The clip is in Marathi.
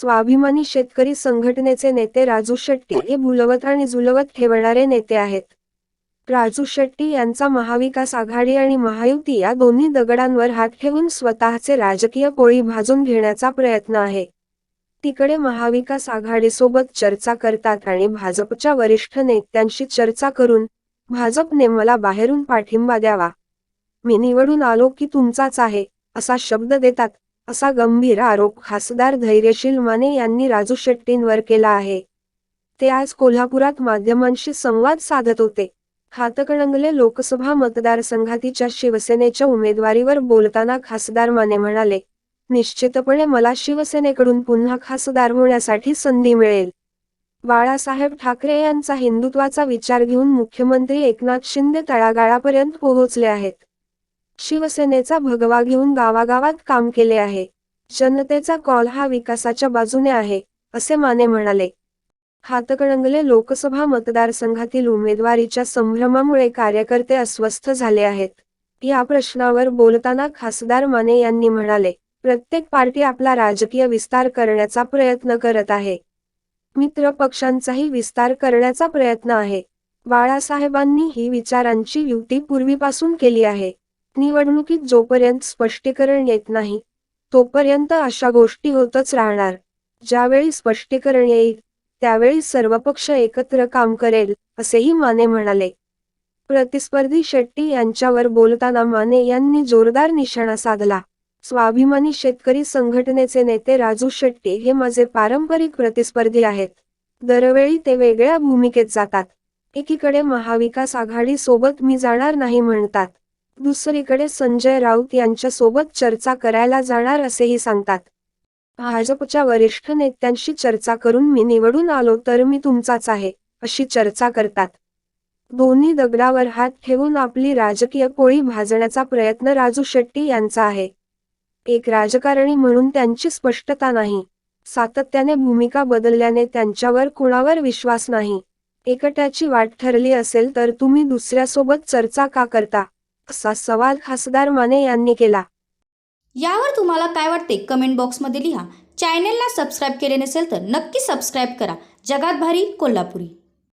स्वाभिमानी शेतकरी संघटनेचे नेते राजू शेट्टी हे भुलवत आणि जुलवत ठेवणारे नेते आहेत. राजू शेट्टी यांचा महाविकास आघाडी आणि महायुती या दोन्ही दगडांवर हात ठेवून स्वतःचे राजकीय पोळी भाजून घेण्याचा प्रयत्न आहे. तिकडे महाविकास आघाडीसोबत चर्चा करतात आणि भाजपच्या वरिष्ठ नेत्यांशी चर्चा करून भाजपने मला बाहेरून पाठिंबा द्यावा. मी निवडून आलो की तुमचाच आहे असा शब्द देतात. असा गंभीर आरोप खासदार धैर्यशील माने यांनी राजू शेट्टींवर केला आहे. ते आज कोल्हापुरात माध्यमांशी संवाद साधत होते. हातकणंगले लोकसभा मतदारसंघातीच्या शिवसेनेच्या उमेदवारीवर बोलताना खासदार माने म्हणाले निश्चितपणे मला शिवसेनेकडून पुन्हा खासदार होण्यासाठी संधी मिळेल. बाळासाहेब ठाकरे यांचा हिंदुत्वाचा विचार घेऊन मुख्यमंत्री एकनाथ शिंदे तळागाळापर्यंत पोहोचले आहेत. शिवसेनेचा भगवा घेऊन गावागावात काम केले आहे. जनतेचा कॉल हा विकासाच्या बाजूने आहे असे माने म्हणाले. हातकणंगले लोकसभा मतदारसंघातील उमेदवारीच्या संभ्रमामुळे कार्यकर्ते अस्वस्थ झाले आहेत. या प्रश्नावर बोलताना खासदार माने यांनी म्हणाले प्रत्येक पार्टी आपला राजकीय विस्तार करण्याचा प्रयत्न करत आहे. मित्र पक्षांचाही विस्तार करण्याचा प्रयत्न आहे. बाळासाहेबांनी ही विचारांची युती पूर्वीपासून केली आहे. निवडणुकीत जोपर्यंत स्पष्टीकरण येत नाही तोपर्यंत अशा गोष्टी होतच राहणार. ज्यावेळी स्पष्टीकरण येईल त्यावेळी सर्व पक्ष एकत्र काम करेल असेही माने म्हणाले. प्रतिस्पर्धी शेट्टी यांच्यावर बोलताना माने यांनी जोरदार निशाणा साधला. स्वाभिमानी शेतकरी संघटनेचे नेते राजू शेट्टी हे माझे पारंपरिक प्रतिस्पर्धी आहेत. दरवेळी ते वेगळ्या भूमिकेत जातात. एकीकडे महाविकास आघाडी सोबत मी जाणार नाही म्हणतात. दुसरीकडे संजय राऊत यांच्यासोबत चर्चा करायला जाणार असेही सांगतात. भाजपच्या वरिष्ठ नेत्यांशी चर्चा करून मी निवडून आलो तर मी तुमचाच आहे अशी चर्चा करतात. दोन्ही दगडावर हात ठेवून आपली राजकीय पोळी भाजण्याचा प्रयत्न राजू शेट्टी यांचा आहे. एक राजकारणी म्हणून त्यांची स्पष्टता नाही. सातत्याने भूमिका बदलल्याने त्यांच्यावर कुणावर विश्वास नाही. एकट्याची वाट ठरली असेल तर तुम्ही दुसऱ्यासोबत चर्चा का करता? असा सवाल खासदार माने यांनी केला. यावर तुम्हाला काय वाटते? कमेंट बॉक्समध्ये लिहा. चॅनेलला सबस्क्राईब केले नसेल तर नक्की सबस्क्राईब करा. जगात भारी कोल्हापुरी.